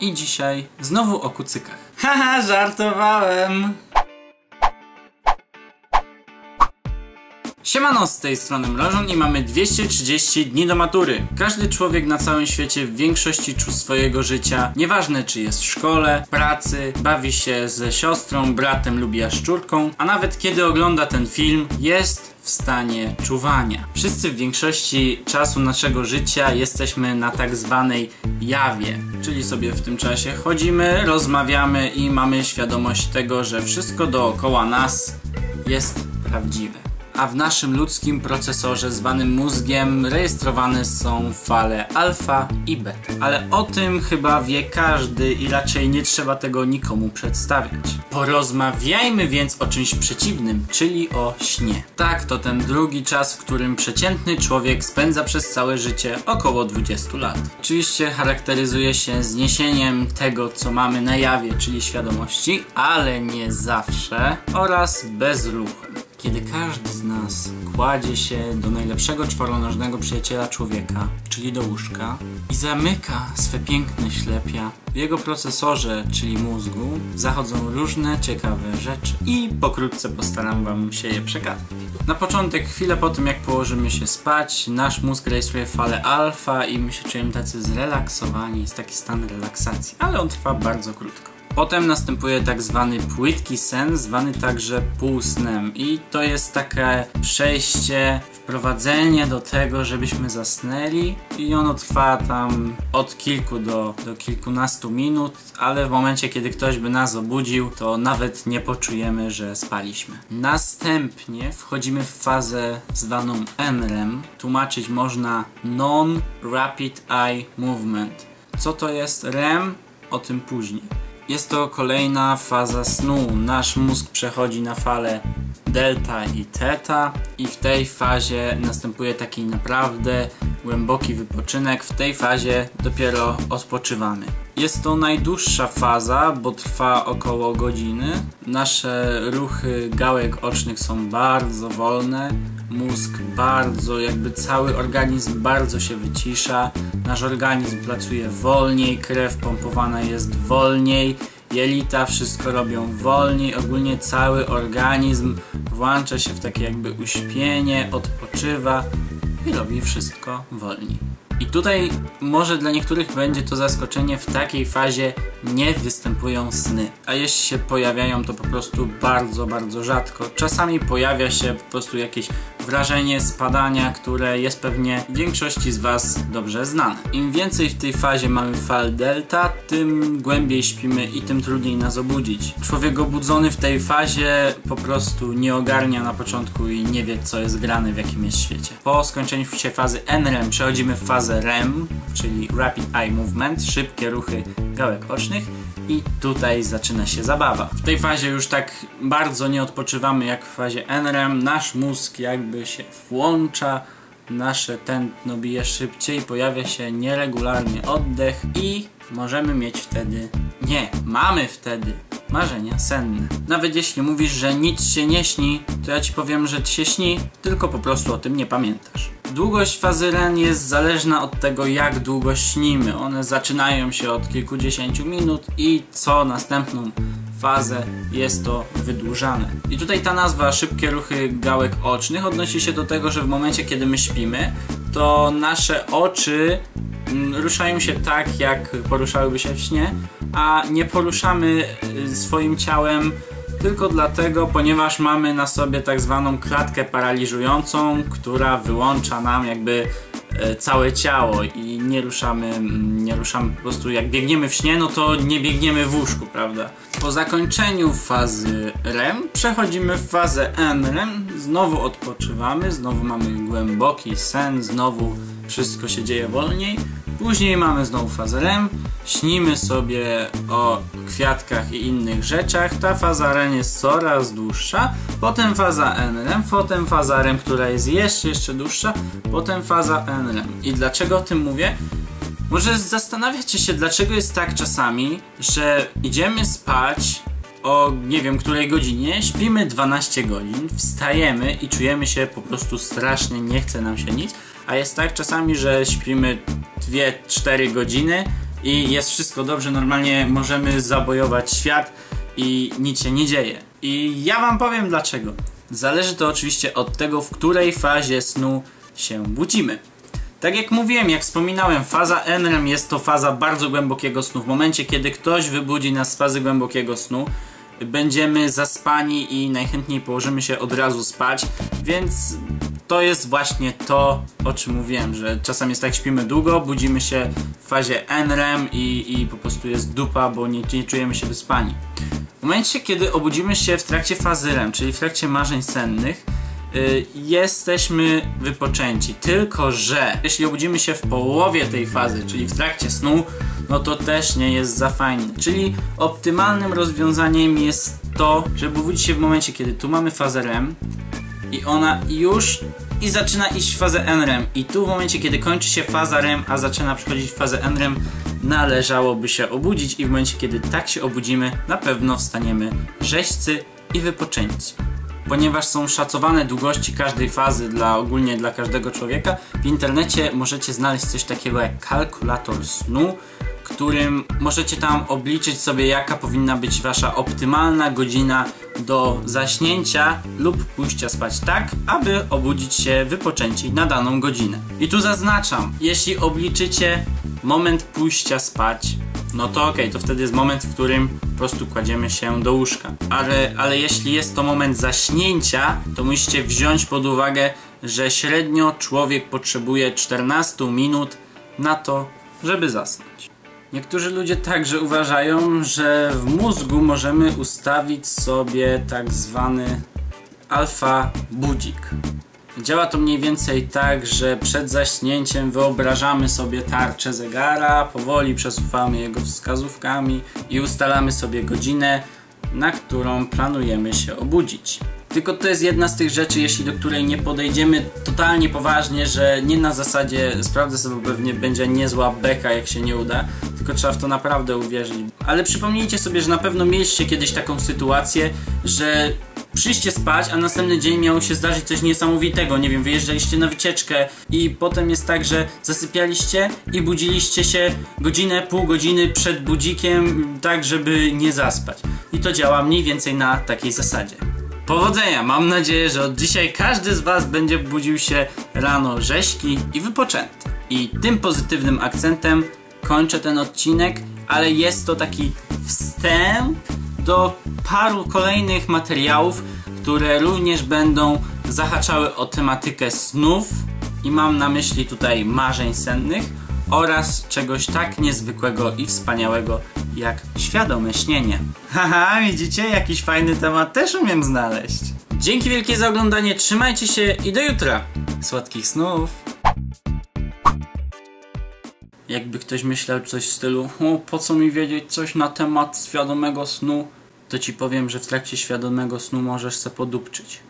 I dzisiaj znowu o kucykach. Haha, żartowałem! Siemano, z tej strony Mrożon i mamy 230 dni do matury. Każdy człowiek na całym świecie w większości swojego życia, nieważne czy jest w szkole, pracy, bawi się ze siostrą, bratem lub jaszczurką, a nawet kiedy ogląda ten film, jest w stanie czuwania. Wszyscy w większości czasu naszego życia jesteśmy na tak zwanej jawie, czyli sobie w tym czasie chodzimy, rozmawiamy i mamy świadomość tego, że wszystko dookoła nas jest prawdziwe a w naszym ludzkim procesorze zwanym mózgiem rejestrowane są fale alfa i beta. Ale o tym chyba wie każdy i raczej nie trzeba tego nikomu przedstawiać. Porozmawiajmy więc o czymś przeciwnym, czyli o śnie. Tak, to ten drugi czas, w którym przeciętny człowiek spędza przez całe życie około 20 lat. Oczywiście charakteryzuje się zniesieniem tego, co mamy na jawie, czyli świadomości, ale nie zawsze oraz bezruchem. Kiedy każdy z nas kładzie się do najlepszego czworonożnego przyjaciela człowieka, czyli do łóżka, i zamyka swe piękne ślepia, w jego procesorze, czyli mózgu, zachodzą różne ciekawe rzeczy. I pokrótce postaram Wam się je przekazać. Na początek, chwilę po tym jak położymy się spać, nasz mózg rejestruje falę alfa i my się czujemy tacy zrelaksowani, jest taki stan relaksacji, ale on trwa bardzo krótko. Potem następuje tak zwany płytki sen, zwany także półsnem i to jest takie przejście, wprowadzenie do tego, żebyśmy zasnęli i ono trwa tam od kilku do, do kilkunastu minut, ale w momencie, kiedy ktoś by nas obudził, to nawet nie poczujemy, że spaliśmy. Następnie wchodzimy w fazę zwaną NREM. Tłumaczyć można Non-Rapid Eye Movement. Co to jest REM? O tym później. Jest to kolejna faza snu. Nasz mózg przechodzi na falę delta i theta i w tej fazie następuje taki naprawdę głęboki wypoczynek. W tej fazie dopiero odpoczywamy. Jest to najdłuższa faza, bo trwa około godziny. Nasze ruchy gałek ocznych są bardzo wolne. Mózg bardzo, jakby cały organizm bardzo się wycisza. Nasz organizm pracuje wolniej, krew pompowana jest wolniej jelita wszystko robią wolniej, ogólnie cały organizm włącza się w takie jakby uśpienie, odpoczywa i robi wszystko wolniej. I tutaj może dla niektórych będzie to zaskoczenie, w takiej fazie nie występują sny. A jeśli się pojawiają, to po prostu bardzo, bardzo rzadko. Czasami pojawia się po prostu jakieś wrażenie spadania, które jest pewnie większości z Was dobrze znane. Im więcej w tej fazie mamy fal delta, tym głębiej śpimy i tym trudniej nas obudzić. Człowiek obudzony w tej fazie po prostu nie ogarnia na początku i nie wie co jest grane w jakim jest świecie. Po skończeniu się fazy NREM przechodzimy w fazę REM, czyli Rapid Eye Movement, szybkie ruchy gałek ocznych i tutaj zaczyna się zabawa. W tej fazie już tak bardzo nie odpoczywamy jak w fazie NREM. Nasz mózg jakby się włącza, nasze tętno bije szybciej, pojawia się nieregularnie oddech i możemy mieć wtedy, nie, mamy wtedy marzenia senne. Nawet jeśli mówisz, że nic się nie śni, to ja ci powiem, że ci się śni, tylko po prostu o tym nie pamiętasz. Długość fazy REM jest zależna od tego, jak długo śnimy. One zaczynają się od kilkudziesięciu minut i co następną fazę jest to wydłużane. I tutaj ta nazwa szybkie ruchy gałek ocznych odnosi się do tego, że w momencie kiedy my śpimy, to nasze oczy mm, ruszają się tak, jak poruszałyby się w śnie, a nie poruszamy y, swoim ciałem tylko dlatego, ponieważ mamy na sobie tak zwaną klatkę paraliżującą, która wyłącza nam jakby e, całe ciało i nie ruszamy, mm, nie ruszamy po prostu jak biegniemy w śnie, no to nie biegniemy w łóżku, prawda? Po zakończeniu fazy REM przechodzimy w fazę NREM, znowu odpoczywamy, znowu mamy głęboki sen, znowu wszystko się dzieje wolniej. Później mamy znowu fazę REM, śnimy sobie o kwiatkach i innych rzeczach. Ta faza REM jest coraz dłuższa, potem faza NREM, potem faza REM, która jest jeszcze, jeszcze dłuższa, potem faza NREM. I dlaczego o tym mówię? Może zastanawiacie się, dlaczego jest tak czasami, że idziemy spać o nie wiem której godzinie, śpimy 12 godzin, wstajemy i czujemy się po prostu strasznie, nie chce nam się nic, a jest tak czasami, że śpimy 2-4 godziny, i jest wszystko dobrze, normalnie możemy zabojować świat i nic się nie dzieje. I ja wam powiem dlaczego. Zależy to oczywiście od tego, w której fazie snu się budzimy. Tak jak mówiłem, jak wspominałem, faza NREM jest to faza bardzo głębokiego snu. W momencie, kiedy ktoś wybudzi nas z fazy głębokiego snu, będziemy zaspani i najchętniej położymy się od razu spać, więc to jest właśnie to, o czym mówiłem, że czasem jest tak, śpimy długo, budzimy się w fazie NREM i, i po prostu jest dupa, bo nie, nie czujemy się wyspani. W momencie, kiedy obudzimy się w trakcie fazy REM, czyli w trakcie marzeń sennych, y, jesteśmy wypoczęci. Tylko, że jeśli obudzimy się w połowie tej fazy, czyli w trakcie snu, no to też nie jest za fajnie. Czyli optymalnym rozwiązaniem jest to, żeby obudzić się w momencie, kiedy tu mamy fazę REM i ona już i zaczyna iść w fazę NREM. I tu w momencie, kiedy kończy się faza REM, a zaczyna przychodzić fazę NREM, należałoby się obudzić i w momencie, kiedy tak się obudzimy, na pewno wstaniemy rzeźcy i wypoczęci. Ponieważ są szacowane długości każdej fazy dla ogólnie dla każdego człowieka, w internecie możecie znaleźć coś takiego jak kalkulator snu, którym możecie tam obliczyć sobie jaka powinna być wasza optymalna godzina do zaśnięcia lub pójścia spać tak, aby obudzić się wypoczęci na daną godzinę. I tu zaznaczam, jeśli obliczycie moment pójścia spać, no to ok, to wtedy jest moment, w którym po prostu kładziemy się do łóżka. Ale, ale jeśli jest to moment zaśnięcia, to musicie wziąć pod uwagę, że średnio człowiek potrzebuje 14 minut na to, żeby zasnąć. Niektórzy ludzie także uważają, że w mózgu możemy ustawić sobie tak zwany alfa budzik. Działa to mniej więcej tak, że przed zaśnięciem wyobrażamy sobie tarczę zegara, powoli przesuwamy jego wskazówkami i ustalamy sobie godzinę, na którą planujemy się obudzić. Tylko to jest jedna z tych rzeczy, jeśli do której nie podejdziemy totalnie poważnie, że nie na zasadzie sprawdzę sobie, pewnie będzie niezła beka, jak się nie uda, tylko trzeba w to naprawdę uwierzyć. Ale przypomnijcie sobie, że na pewno mieliście kiedyś taką sytuację, że przyjście spać, a następny dzień miało się zdarzyć coś niesamowitego. Nie wiem, wyjeżdżaliście na wycieczkę i potem jest tak, że zasypialiście i budziliście się godzinę, pół godziny przed budzikiem, tak żeby nie zaspać. I to działa mniej więcej na takiej zasadzie. Powodzenia! Mam nadzieję, że od dzisiaj każdy z Was będzie budził się rano rzeźki i wypoczęty. I tym pozytywnym akcentem kończę ten odcinek, ale jest to taki wstęp do paru kolejnych materiałów, które również będą zahaczały o tematykę snów i mam na myśli tutaj marzeń sennych oraz czegoś tak niezwykłego i wspaniałego jak świadome śnienie. Haha, widzicie? Jakiś fajny temat też umiem znaleźć. Dzięki wielkie za oglądanie, trzymajcie się i do jutra. Słodkich snów. Jakby ktoś myślał coś w stylu, po co mi wiedzieć coś na temat świadomego snu, to ci powiem, że w trakcie świadomego snu możesz se podupczyć.